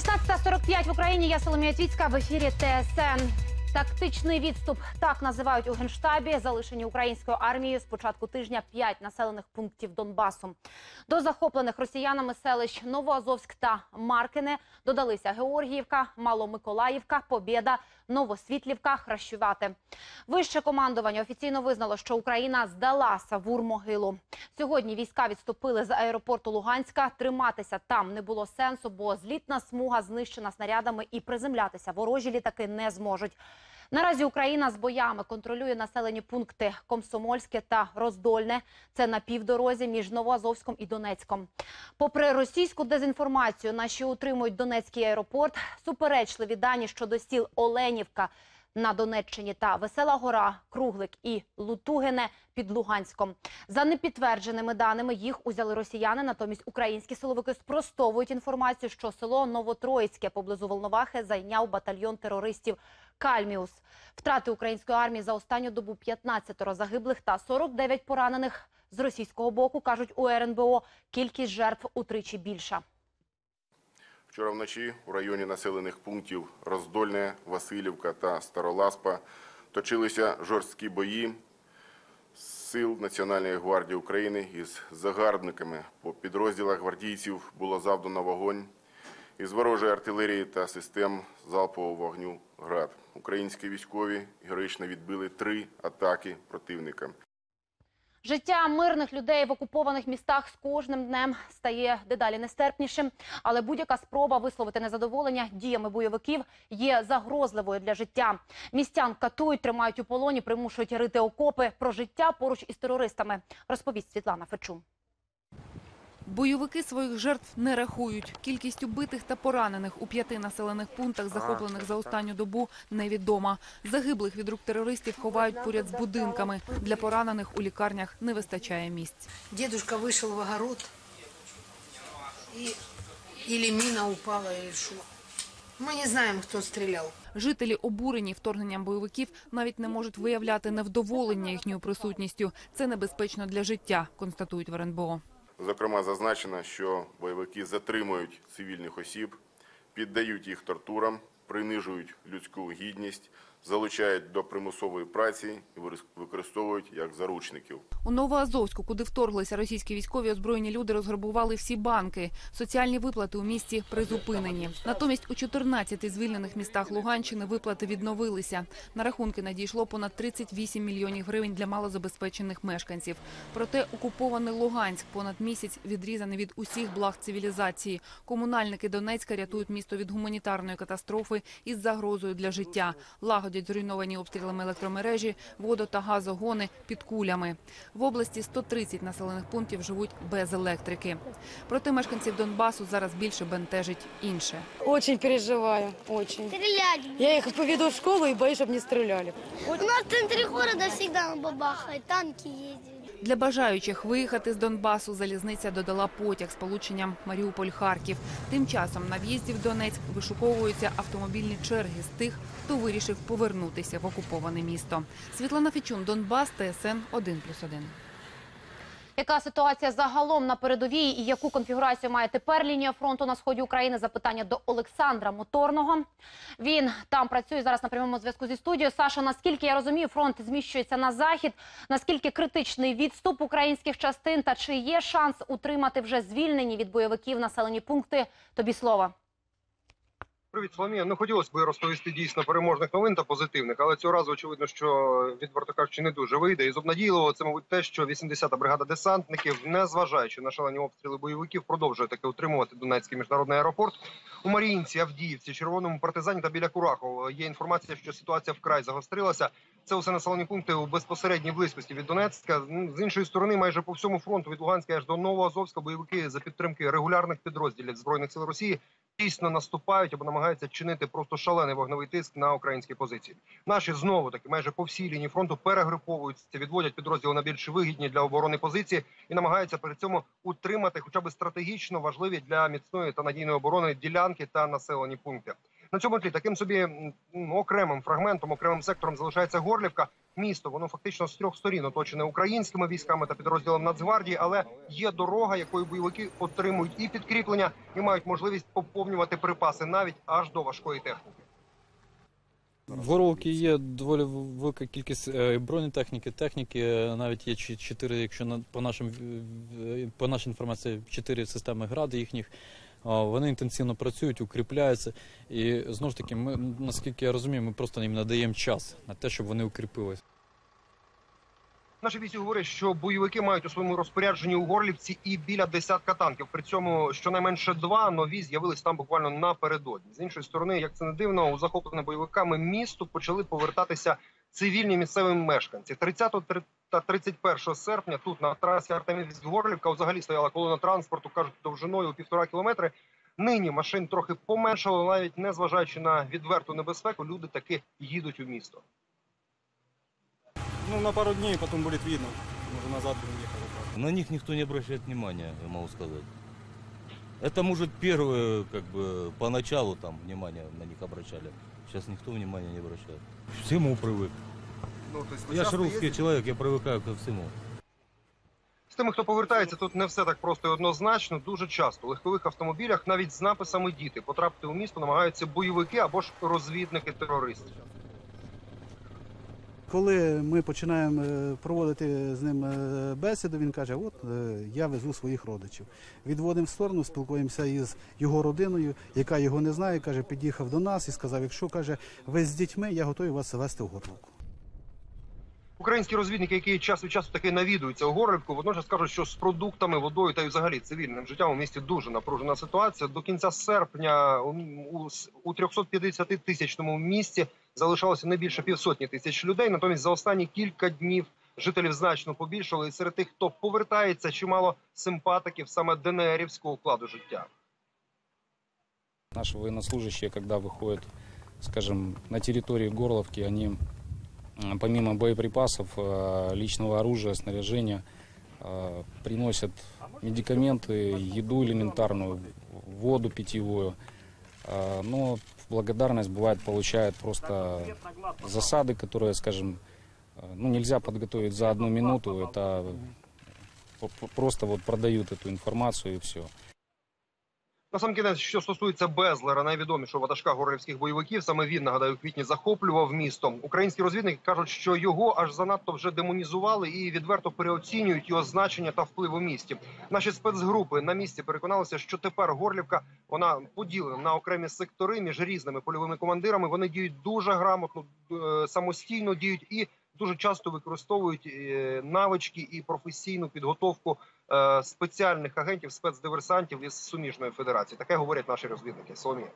16.45 в Україні. Я Соломія Твіцька в ефірі ТСН. Тактичний відступ так називають у генштабі. Залишені українською армією з початку тижня п'ять населених пунктів Донбасу. До захоплених росіянами селищ Новоазовськ та Маркине додалися Георгіївка, Маломиколаївка, Побєда, Новосвітлівка, хращувати. Вище командування офіційно визнало, що Україна здала Савур-могилу. Сьогодні війська відступили з аеропорту Луганська. Триматися там не було сенсу, бо злітна смуга знищена снарядами і приземлятися ворожі літаки не зможуть. Наразі Україна з боями контролює населені пункти Комсомольське та Роздольне. Це на півдорозі між Новоазовськом і Донецьком. Попри російську дезінформацію, наші утримують Донецький аеропорт. Суперечливі дані щодо сіл Оленівка на Донеччині та Весела Гора, Круглик і Лутугине під Луганськом. За непідтвердженими даними їх узяли росіяни. Натомість українські силовики спростовують інформацію, що село Новотроїцьке поблизу Волновахи зайняв батальйон терористів Кальміус. Втрати української армії за останню добу 15 загиблих та 49 поранених. З російського боку кажуть у РНБО кількість жертв утричі більша. Вчора вночі у районі населених пунктів Роздольне, Васильівка та Староласпа точилися жорсткі бої сил Національної гвардії України із загарбниками. По підрозділах гвардійців було завдано вогонь із ворожої артилерії та систем залпового вогню «Град». Українські військові героїчно відбили три атаки противника. Життя мирних людей в окупованих містах з кожним днем стає дедалі нестерпнішим. Але будь-яка спроба висловити незадоволення діями бойовиків є загрозливою для життя. Містян катують, тримають у полоні, примушують рити окопи. Про життя поруч із терористами розповість Світлана Фечун. Бойовики своїх жертв не рахують. Кількість убитих та поранених у п'яти населених пунктах, захоплених за останню добу, невідома. Загиблих від рук терористів ховають поряд з будинками. Для поранених у лікарнях не вистачає місць. Дедушка вышел в огород, и или мина упала, или что. Мы не знаем, кто стрелял. Жителі, обурені вторгненням бойовиків, навіть не можуть виявляти невдоволення їхньою присутністю. Це небезпечно для життя, констатують в РНБО. Зокрема, зазначено, що бойовики затримують цивільних осіб, піддають їх тортурам, принижують людську гідність, залучають до примусової праці і використовують як заручників. У Новоазовську, куди вторглися російські військові, озброєні люди розграбували всі банки. Соціальні виплати у місті призупинені. Натомість у 14 звільнених містах Луганщини виплати відновилися. На рахунки надійшло понад 38 мільйонів гривень для малозабезпечених мешканців. Проте окупований Луганськ понад місяць відрізаний від усіх благ цивілізації. Комунальники Донецька рятують місто від гуманітарної катастрофи із загрозою для життя. Лагодять зруйновані обстрілами електромережі, водо та газогони під кулями. В області 130 населених пунктів живуть без електрики. Проте мешканців Донбасу зараз більше бентежить інше. Очень переживаю, очень. Стрелять. Я їх поведу в школу і боюсь, щоб не стріляли. У нас в центрі города завжди бабахають, танки ездят. Для бажаючих виїхати з Донбасу залізниця додала потяг з полученням Маріуполь-Харків. Тим часом на в'їзді в Донецьк вишуковуються автомобільні черги з тих, хто вирішив повернутися в окуповане місто. Світлана Фічун, Донбас, ТСН 1+,1. Яка ситуація загалом на передовій і яку конфігурацію має тепер лінія фронту на сході України? Запитання до Олександра Моторного. Він там працює зараз на прямому зв'язку зі студією. Саша, наскільки я розумію, фронт зміщується на захід. Наскільки критичний відступ українських частин та чи є шанс утримати вже звільнені від бойовиків населені пункти? Тобі слово. Привіт, Соломія. Ну хотілося б розповісти дійсно переможних новин та позитивних, але цього разу очевидно, що відверто кажучи, не дуже вийде. І з обнадійливого це, мабуть, те, що 80-та бригада десантників, незважаючи на шалені обстріли бойовиків, продовжує таки утримувати Донецький міжнародний аеропорт. У Маріїнці, Авдіївці, Червоному партизані та біля Курахова є інформація, що ситуація вкрай загострилася. Це усе населені пункти у безпосередній близькості від Донецька. З іншої сторони, майже по всьому фронту від Луганська аж до Новоазовська бойовики за підтримки регулярних підрозділів збройних сил Росії дійсно наступають або намагаються чинити просто шалений вогневий тиск на українські позиції. Наші знову таки майже по всій лінії фронту перегруповуються, відводять підрозділи на більш вигідні для оборони позиції і намагаються при цьому утримати, хоча б стратегічно важливі для міцної та надійної оборони ділянки та населені пункти. На цьому тлі таким собі окремим фрагментом, окремим сектором залишається Горлівка. Місто воно фактично з трьох сторін оточене українськими військами та підрозділом Нацгвардії, але є дорога, якою бойовики отримують і підкріплення, і мають можливість поповнювати припаси навіть аж до важкої техніки. В є доволі велика кількість е, бронетехніки, техніки. е, Навіть є чотири, якщо по нашим по нашій інформації, чотири системи гради їхніх. Вони інтенсивно працюють, укріпляються. І знову ж таки, ми наскільки я розумію, ми просто їм надаємо час на те, щоб вони укріпились. Наші війські говорять, що бойовики мають у своєму розпорядженні у Горлівці і біля десятка танків. При цьому щонайменше два нові з'явились там буквально напередодні. З іншої сторони, як це не дивно, у захоплене бойовиками місто почали повертатися цивільні місцеві мешканці. 30 та 31 серпня тут на трасі Артемівськ Горлівка взагалі стояла колона транспорту, кажуть, довжиною у півтора кілометри. Нині машин трохи поменшало, навіть не зважаючи на відверту небезпеку, люди таки їдуть у місто. Ну, на пару дней, потом будет видно. Может, назад будем ехать. На них никто не обращает внимания, я могу сказать. Это, может, первые, как бы, поначалу там внимание на них обращали. Сейчас никто внимания не обращает. К Всему привык. Ну, то Я ж русский человек, я привыкаю ко всему. З тими, хто повертається, тут не все так просто і однозначно. Дуже часто у легкових автомобілях, навіть з написами діти, потрапити у місто намагаються бойовики або ж розвідники терористів. Коли ми починаємо е, проводити з ним е, бесіду, він каже: От е, я везу своїх родичів. Відводимо в сторону, спілкуємося із його родиною, яка його не знає. каже, під'їхав до нас і сказав: якщо каже, ви з дітьми, я готовий вас вести в Горловку. Українські розвідники, які час від часу таки навідуються у Горлівку, водночас кажуть, що з продуктами, водою та й взагалі цивільним життям у місті дуже напружена ситуація. До кінця серпня у, у, с- у 350 тисячному місті залишалося не більше півсотні тисяч людей. Натомість за останні кілька днів жителів значно побільшало. І серед тих, хто повертається, чимало симпатиків саме ДНРівського укладу життя. Наши военнослужащие, когда выходят, скажем, на территории Горловки, они м, помимо боеприпасов, э, личного оружия, снаряжения, э, приносят медикаменты, еду элементарную, воду питьевую. Э, Но в благодарность бывает получают просто засады, которые, скажем, э, ну, нельзя подготовить за одну минуту. Это п- п- просто вот продают эту информацию и все. На сам кінець, що стосується Безлера, найвідомішого ватажка горлівських бойовиків, саме він нагадаю, у квітні захоплював місто. Українські розвідники кажуть, що його аж занадто вже демонізували і відверто переоцінюють його значення та вплив у місті. Наші спецгрупи на місці переконалися, що тепер Горлівка вона поділена на окремі сектори між різними польовими командирами. Вони діють дуже грамотно, е, самостійно діють і дуже часто використовують е, навички і професійну підготовку спеціальних агентів, спецдиверсантів із суміжної федерації. Таке говорять наші розвідники. Соломія.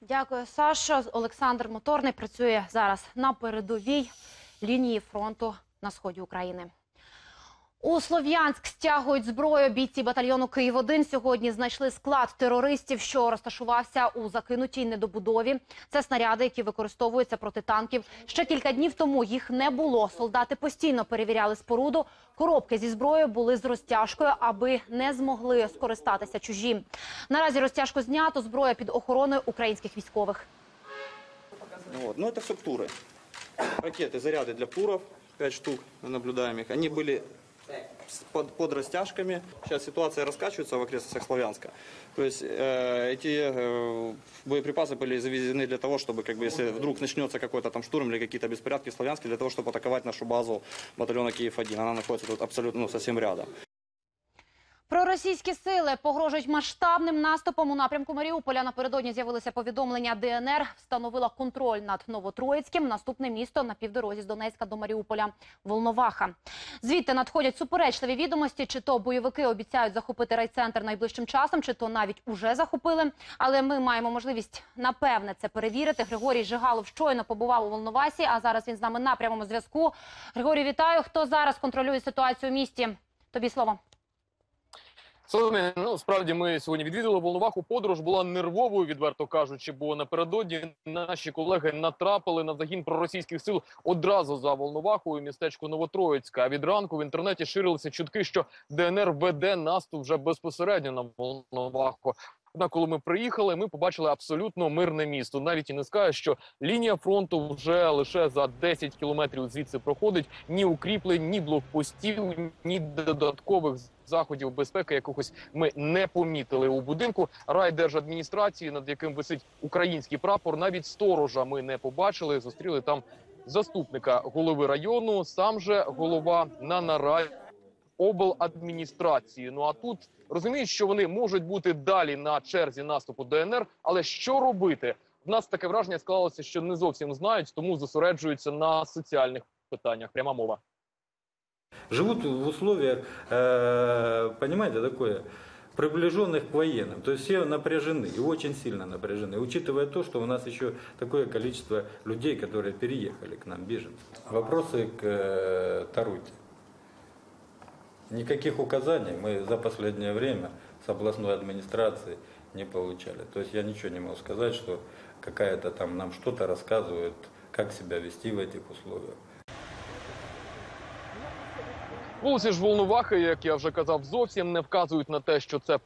Дякую, Саша. Олександр Моторний працює зараз на передовій лінії фронту на сході України. У Слов'янськ стягують зброю. Бійці батальйону Київ 1 сьогодні знайшли склад терористів, що розташувався у закинутій недобудові. Це снаряди, які використовуються проти танків. Ще кілька днів тому їх не було. Солдати постійно перевіряли споруду. Коробки зі зброєю були з розтяжкою, аби не змогли скористатися чужі. Наразі розтяжку знято. Зброя під охороною українських військових. Вот. Ну, это все ПТУры. Ракеты, заряды для ПТУров, 5 штук, мы наблюдаем их. Они были с- под, под растяжками. Сейчас ситуация раскачивается в окрестностях Славянска. То есть э, эти э, боеприпасы были завезены для того, чтобы, как бы, если вдруг начнется какой-то там штурм или какие-то беспорядки в Славянске, для того, чтобы атаковать нашу базу батальона Киев-1. Она находится тут абсолютно, ну, совсем рядом. Проросійські сили погрожують масштабним наступом у напрямку Маріуполя. Напередодні з'явилися повідомлення. ДНР встановила контроль над Новотроїцьким. Наступне місто на півдорозі з Донецька до Маріуполя – Волноваха. Звідти надходять суперечливі відомості, чи то бойовики обіцяють захопити райцентр найближчим часом, чи то навіть уже захопили. Але ми маємо можливість напевне це перевірити. Григорій Жигалов щойно побував у Волновасі, а зараз він з нами на прямому зв'язку. Григорій, вітаю. Хто зараз контролює ситуацію у місті? Тобі слово. Соломія, ну справді ми сьогодні відвідали Волноваху. Подорож була нервовою, відверто кажучи, бо напередодні наші колеги натрапили на загін проросійських сил одразу за Волновахою, містечко Новотроїцька. А від ранку в інтернеті ширилися чутки, що ДНР веде наступ вже безпосередньо на Волноваху. Однак, коли ми приїхали, ми побачили абсолютно мирне місто. Навіть і не скажу, що лінія фронту вже лише за 10 кілометрів звідси проходить ні укріплень, ні блокпостів, ні додаткових заходів безпеки. Якогось ми не помітили у будинку райдержадміністрації, над яким висить український прапор. Навіть сторожа ми не побачили. Зустріли там заступника голови району. Сам же голова на нараді обладміністрації. Ну а тут розуміють, що вони можуть бути далі на черзі наступу ДНР. Але що робити? В нас таке враження склалося, що не зовсім знають, тому зосереджуються на соціальних питаннях. Пряма мова. живут в условиях, э, понимаете, такое, приближенных к военным. То есть все напряжены и очень сильно напряжены, учитывая то, что у нас еще такое количество людей, которые переехали к нам, беженцы. Вопросы к э, Таруте. Никаких указаний мы за последнее время с областной администрации не получали. То есть я ничего не могу сказать, что какая-то там нам что-то рассказывают, как себя вести в этих условиях. Вулиці ж Волновахи, як я вже казав, зовсім не вказують на те, що це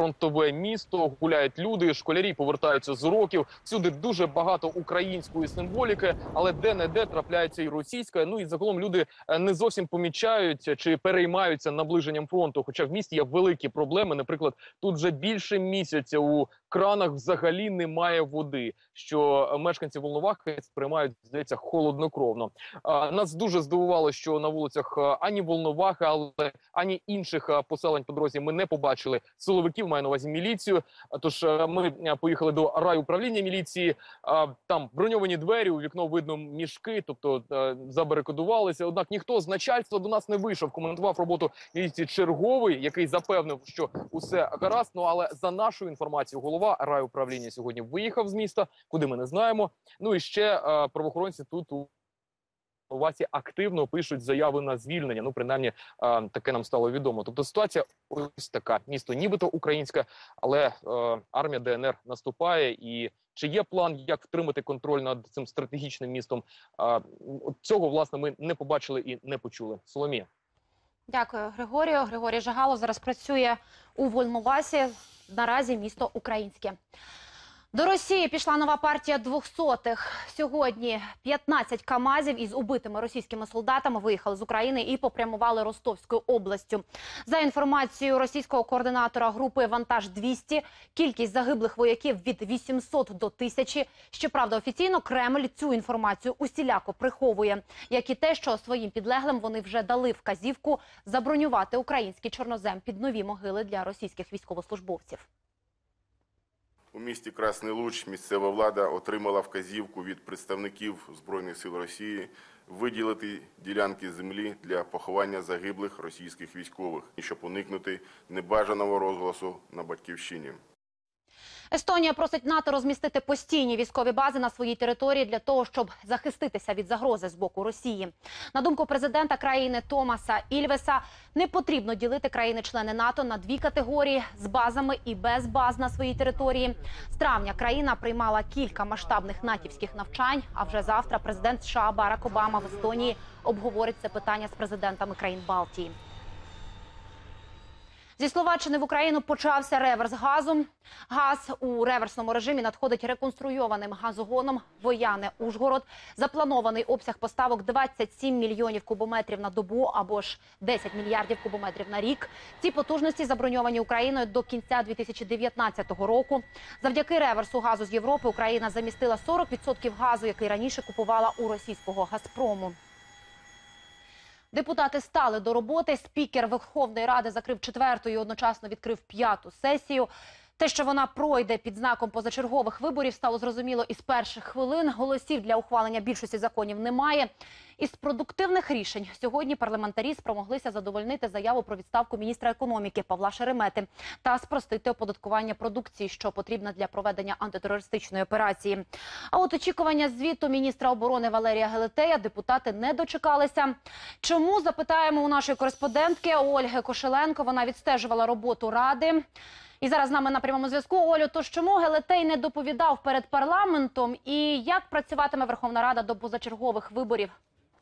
прифронтове місто. Гуляють люди, школярі повертаються з уроків. Всюди дуже багато української символіки, але де не де трапляється і російська. Ну і загалом люди е, не зовсім помічають чи переймаються наближенням фронту. Хоча в місті є великі проблеми. Наприклад, тут вже більше місяця у кранах взагалі немає води, що мешканці Волновахи сприймають здається холоднокровно. Нас дуже здивувало, що на вулицях ані Волновахи, але ані інших поселень по дорозі ми не побачили силовиків. Маю на увазі міліцію. Тож ми поїхали до райуправління міліції. Там броньовані двері, у вікно видно мішки, тобто а, забарикадувалися. Однак ніхто з начальства до нас не вийшов. Коментував роботу міліції черговий, який запевнив, що усе гаразд. Ну але за нашою інформацією, голова райуправління сьогодні виїхав з міста, куди ми не знаємо. Ну і ще е, правоохоронці тут у Васі активно пишуть заяви на звільнення. Ну, принаймні, е, таке нам стало відомо. Тобто ситуація ось така: місто, нібито українське, але е, армія ДНР наступає. І чи є план, як втримати контроль над цим стратегічним містом? Е, цього власне ми не побачили і не почули. Соломія. Дякую, Григорію. Григорій Жагало зараз працює у Вольновасі. Наразі місто українське. До Росії пішла нова партія двохсотих. Сьогодні 15 камазів із убитими російськими солдатами виїхали з України і попрямували Ростовською областю. За інформацією російського координатора групи Вантаж 200 кількість загиблих вояків від 800 до 1000. Щоправда, офіційно Кремль цю інформацію усіляко приховує, як і те, що своїм підлеглим вони вже дали вказівку забронювати український чорнозем під нові могили для російських військовослужбовців. У місті Красний Луч місцева влада отримала вказівку від представників Збройних сил Росії виділити ділянки землі для поховання загиблих російських військових, щоб уникнути небажаного розголосу на батьківщині. Естонія просить НАТО розмістити постійні військові бази на своїй території для того, щоб захиститися від загрози з боку Росії. На думку президента країни Томаса Ільвеса, не потрібно ділити країни-члени НАТО на дві категорії з базами і без баз на своїй території. З травня країна приймала кілька масштабних натівських навчань. А вже завтра президент США Барак Обама в Естонії обговорить це питання з президентами країн Балтії. Зі Словаччини в Україну почався реверс газу. Газ у реверсному режимі надходить реконструйованим газогоном Вояне Ужгород. Запланований обсяг поставок 27 мільйонів кубометрів на добу або ж 10 мільярдів кубометрів на рік. Ці потужності заброньовані Україною до кінця 2019 року. Завдяки реверсу газу з Європи Україна замістила 40% газу, який раніше купувала у російського Газпрому. Депутати стали до роботи. Спікер Верховної Ради закрив четверту і одночасно відкрив п'яту сесію. Те, що вона пройде під знаком позачергових виборів, стало зрозуміло із перших хвилин. Голосів для ухвалення більшості законів немає. Із продуктивних рішень сьогодні парламентарі спромоглися задовольнити заяву про відставку міністра економіки Павла Шеремети та спростити оподаткування продукції, що потрібна для проведення антитерористичної операції. А от очікування звіту міністра оборони Валерія Гелетея депутати не дочекалися. Чому запитаємо у нашої кореспондентки Ольги Кошеленко? Вона відстежувала роботу ради. І зараз з нами на прямому зв'язку Олю. Тож чому Гелетей не доповідав перед парламентом і як працюватиме Верховна Рада до позачергових виборів?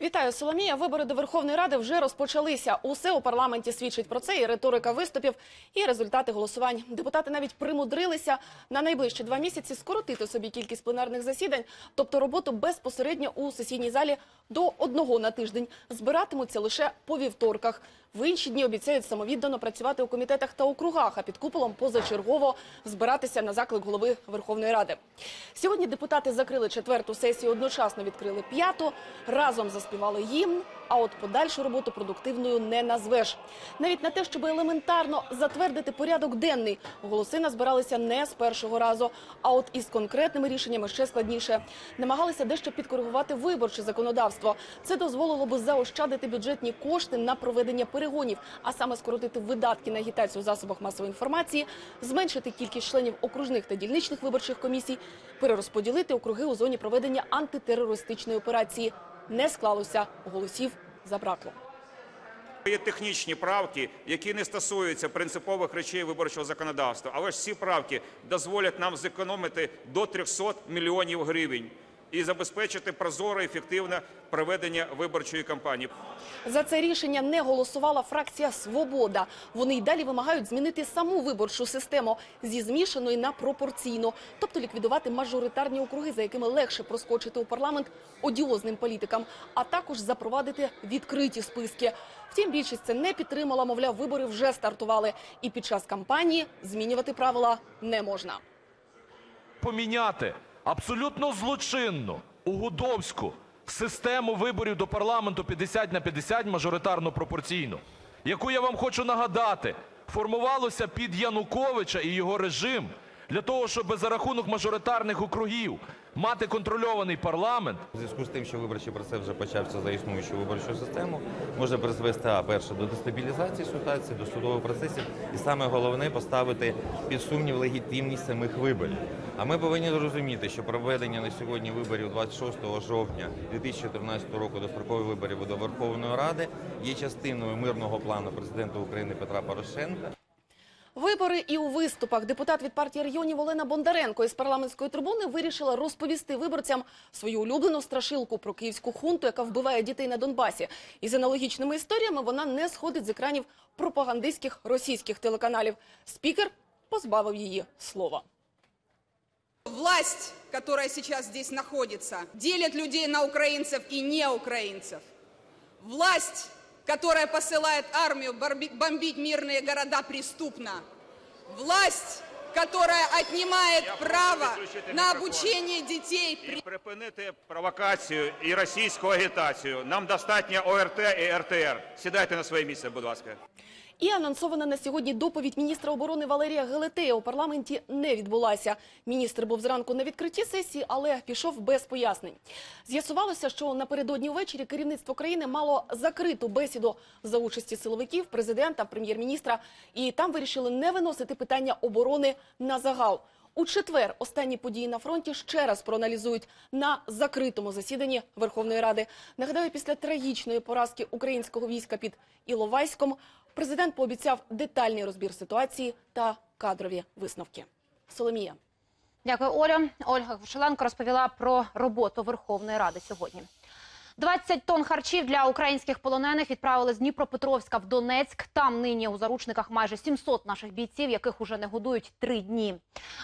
Вітаю, Соломія. Вибори до Верховної Ради вже розпочалися. Усе у парламенті свідчить про це. І риторика виступів, і результати голосувань. Депутати навіть примудрилися на найближчі два місяці скоротити собі кількість пленарних засідань, тобто роботу безпосередньо у сесійній залі до одного на тиждень. Збиратимуться лише по вівторках. В інші дні обіцяють самовіддано працювати у комітетах та округах, а під куполом позачергово збиратися на заклик голови Верховної Ради. Сьогодні депутати закрили четверту сесію, одночасно відкрили п'яту, разом заспівали гімн, а от подальшу роботу продуктивною не назвеш. Навіть на те, щоб елементарно затвердити порядок денний, голоси назбиралися не з першого разу, а от із конкретними рішеннями ще складніше. Намагалися дещо підкоригувати виборче законодавство. Це дозволило би заощадити бюджетні кошти на проведення перегонів, а саме скоротити видатки на агітацію в засобах масової інформації, зменшити кількість членів окружних та дільничних виборчих комісій, перерозподілити округи у зоні проведення антитерористичної операції. Не склалося. Голосів забракло. Є технічні правки, які не стосуються принципових речей виборчого законодавства, але ж ці правки дозволять нам зекономити до 300 мільйонів гривень і забезпечити прозоре ефективне проведення виборчої кампанії. За це рішення не голосувала фракція Свобода. Вони й далі вимагають змінити саму виборчу систему зі змішаної на пропорційну, тобто ліквідувати мажоритарні округи, за якими легше проскочити у парламент одіозним політикам, а також запровадити відкриті списки. Втім, більшість це не підтримала. Мовляв, вибори вже стартували, і під час кампанії змінювати правила не можна. поміняти абсолютно злочинну угодовську систему виборів до парламенту 50 на 50 мажоритарно пропорційну, яку я вам хочу нагадати, формувалося під Януковича і його режим для того, щоб за рахунок мажоритарних округів мати контрольований парламент. У зв'язку з тим, що виборчий процес вже почався за існуючу виборчу систему, може призвести а перше до дестабілізації ситуації, до судових процесів, і саме головне поставити під сумнів легітимність самих виборів. А ми повинні зрозуміти, що проведення на сьогодні виборів 26 жовтня 2014 року дострокових виборів до Верховної Ради є частиною мирного плану президента України Петра Порошенка. Вибори і у виступах депутат від партії регіонів Олена Бондаренко із парламентської трибуни вирішила розповісти виборцям свою улюблену страшилку про київську хунту, яка вбиває дітей на Донбасі. І з аналогічними історіями вона не сходить з екранів пропагандистських російських телеканалів. Спікер позбавив її слова. Власть, которая сейчас здесь находится, делит людей на украинцев и неукраинцев. Власть, которая посылает армию борби- бомбить мирные города, преступна. Власть, которая отнимает право на обучение детей. І припинити провокацію і російську агітацію. Нам достатньо ОРТ і РТР. Сідайте на своє місце, будь ласка. І анонсована на сьогодні доповідь міністра оборони Валерія Гелетея у парламенті не відбулася. Міністр був зранку на відкритті сесії, але пішов без пояснень. З'ясувалося, що напередодні ввечері керівництво країни мало закриту бесіду за участі силовиків, президента, прем'єр-міністра, і там вирішили не виносити питання оборони на загал. У четвер останні події на фронті ще раз проаналізують на закритому засіданні Верховної Ради. Нагадаю, після трагічної поразки українського війська під Іловайськом президент пообіцяв детальний розбір ситуації та кадрові висновки. Соломія. Дякую, Оля. Ольга Кошеленко розповіла про роботу Верховної Ради сьогодні. 20 тонн харчів для українських полонених відправили з Дніпропетровська в Донецьк. Там нині у заручниках майже 700 наших бійців, яких уже не годують три дні.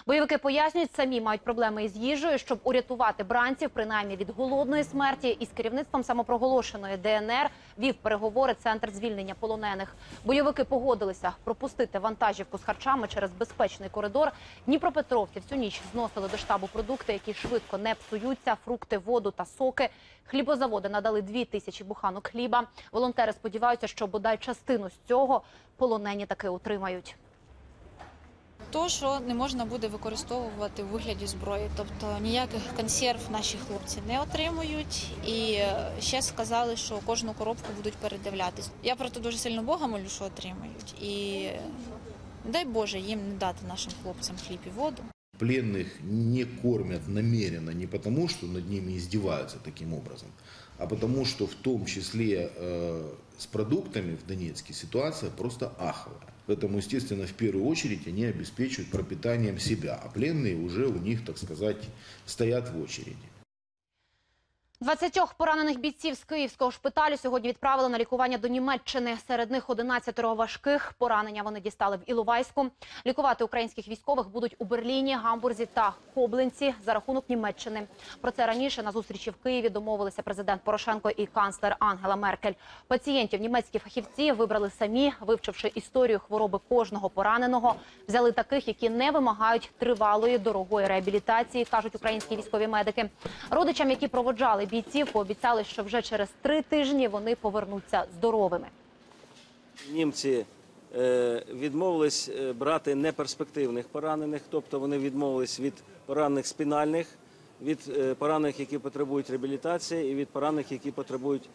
Бойовики пояснюють, самі мають проблеми із їжею, щоб урятувати бранців, принаймні від голодної смерті. Із керівництвом самопроголошеної ДНР вів переговори центр звільнення полонених. Бойовики погодилися пропустити вантажівку з харчами через безпечний коридор. Дніпропетровці всю ніч зносили до штабу продукти, які швидко не псуються: фрукти, воду та соки. Хлібозаводи надали дві тисячі буханок хліба. Волонтери сподіваються, що бодай частину з цього полонені таки отримають. То, що не можна буде використовувати у вигляді зброї, тобто ніяких консерв наші хлопці не отримують. І е, ще сказали, що кожну коробку будуть передивлятись. Я проте дуже сильно Бога молю, що отримають. І е, дай Боже їм не дати нашим хлопцям хліб і воду. Пленных не кормят намеренно не потому, что над ними издеваются таким образом, а потому, что в том числе э, с продуктами в Донецке ситуация просто аховая. Поэтому, естественно, в первую очередь они обеспечивают пропитанием себя, а пленные уже у них, так сказать, стоят в очереди. 20 поранених бійців з київського шпиталю сьогодні відправили на лікування до Німеччини. Серед них 11 важких. Поранення вони дістали в Іловайську. Лікувати українських військових будуть у Берліні, Гамбурзі та Коблинці за рахунок Німеччини. Про це раніше на зустрічі в Києві домовилися президент Порошенко і канцлер Ангела Меркель. Пацієнтів німецькі фахівці вибрали самі, вивчивши історію хвороби кожного пораненого. Взяли таких, які не вимагають тривалої дорогої реабілітації, кажуть українські військові медики. Родичам, які проводжали бійців, пообіцяли, що вже через три тижні вони повернуться здоровими. Німці е, відмовились е, брати неперспективних поранених, тобто вони відмовились від поранених спінальних, від е, поранених, які потребують реабілітації, і від поранених, які потребують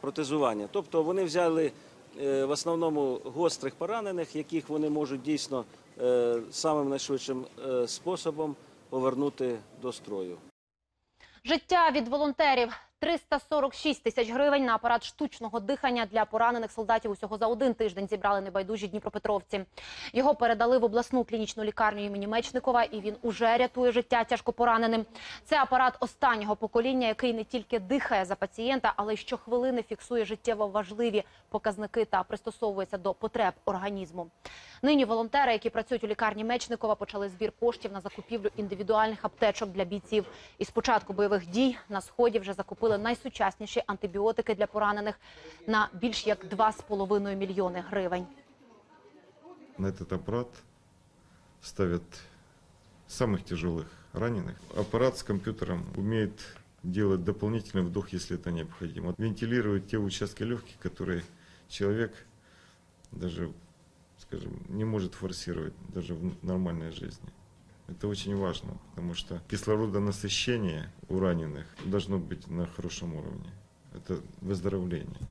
протезування. Тобто вони взяли в основному гострих поранених, яких вони можуть дійсно самим найшвидшим способом повернути до строю. Життя від волонтерів 346 тисяч гривень на апарат штучного дихання для поранених солдатів усього за один тиждень зібрали небайдужі дніпропетровці. Його передали в обласну клінічну лікарню імені Мечникова, і він уже рятує життя тяжкопораненим. Це апарат останнього покоління, який не тільки дихає за пацієнта, але й щохвилини фіксує життєво важливі показники та пристосовується до потреб організму. Нині волонтери, які працюють у лікарні Мечникова, почали збір коштів на закупівлю індивідуальних аптечок для бійців. І з початку бойових дій на сході вже закупили найсучасніші антибіотики для поранених на більш як 2,5 мільйони гривень. На этот аппарат ставят самых тяжелых раненых. Аппарат с компьютером умеет делать дополнительный вдох, если это необходимо. Вентилирует те участки легких, которые человек даже, скажем, не может форсировать даже в нормальной жизни. Это очень важно, потому что кислородонасыщение у раненых должно быть на хорошем уровне. Это выздоровление.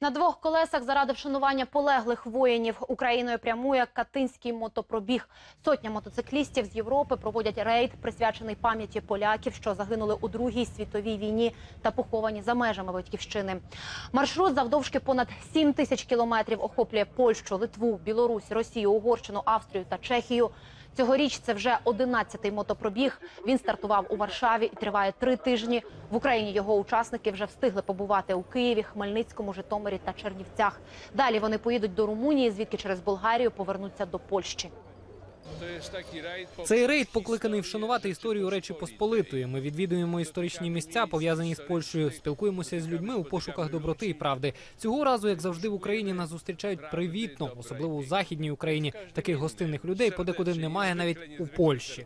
На двох колесах заради вшанування полеглих воїнів Україною прямує Катинський мотопробіг. Сотня мотоциклістів з Європи проводять рейд, присвячений пам'яті поляків, що загинули у Другій світовій війні та поховані за межами батьківщини. Маршрут завдовжки понад 7 тисяч кілометрів охоплює Польщу, Литву, Білорусь, Росію, Угорщину, Австрію та Чехію. Цьогоріч це вже 11-й мотопробіг. Він стартував у Варшаві і триває три тижні. В Україні його учасники вже встигли побувати у Києві, Хмельницькому, Житомирі та Чернівцях. Далі вони поїдуть до Румунії, звідки через Болгарію повернуться до Польщі. Цей рейд покликаний вшанувати історію Речі Посполитої. Ми відвідуємо історичні місця, пов'язані з Польщею, спілкуємося з людьми у пошуках доброти і правди. Цього разу, як завжди, в Україні нас зустрічають привітно, особливо у західній Україні. Таких гостинних людей подекуди немає навіть у Польщі.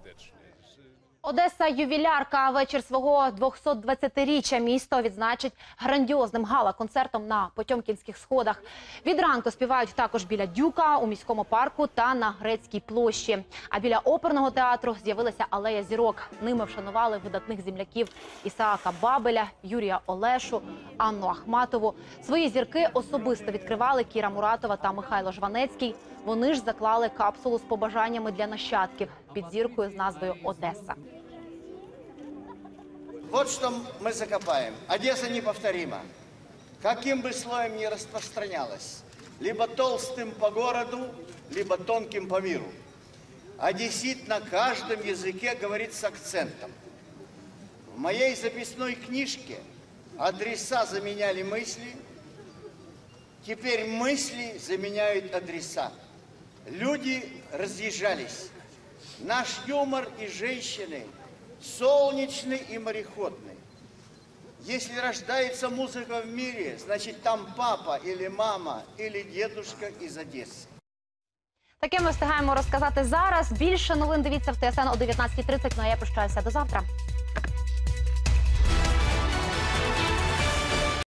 Одеса ювілярка вечір свого 220-річчя місто відзначить грандіозним гала-концертом на Потьомкінських сходах. Від ранку співають також біля Дюка у міському парку та на Грецькій площі. А біля оперного театру з'явилася алея зірок. Ними вшанували видатних земляків Ісаака Бабеля, Юрія Олешу, Анну Ахматову. Свої зірки особисто відкривали Кіра Муратова та Михайло Жванецький. Вони ж заклали капсулу з побажаннями для нащадків під зіркою з назвою Одеса. Вот что мы закопаем. Одесса неповторима. Каким бы слоем ни распространялась, либо толстым по городу, либо тонким по миру. Одессит на каждом языке говорит с акцентом. В моей записной книжке адреса заменяли мысли, теперь мысли заменяют адреса. Люди разъезжались. Наш юмор и женщины солнечный и мореходный. Если рождается музыка в мире, значит там папа или мама или дедушка из Одессы. Таке ми встигаємо розказати зараз. Більше новин дивіться в ТСН о 19.30. Ну а я прощаюся до завтра.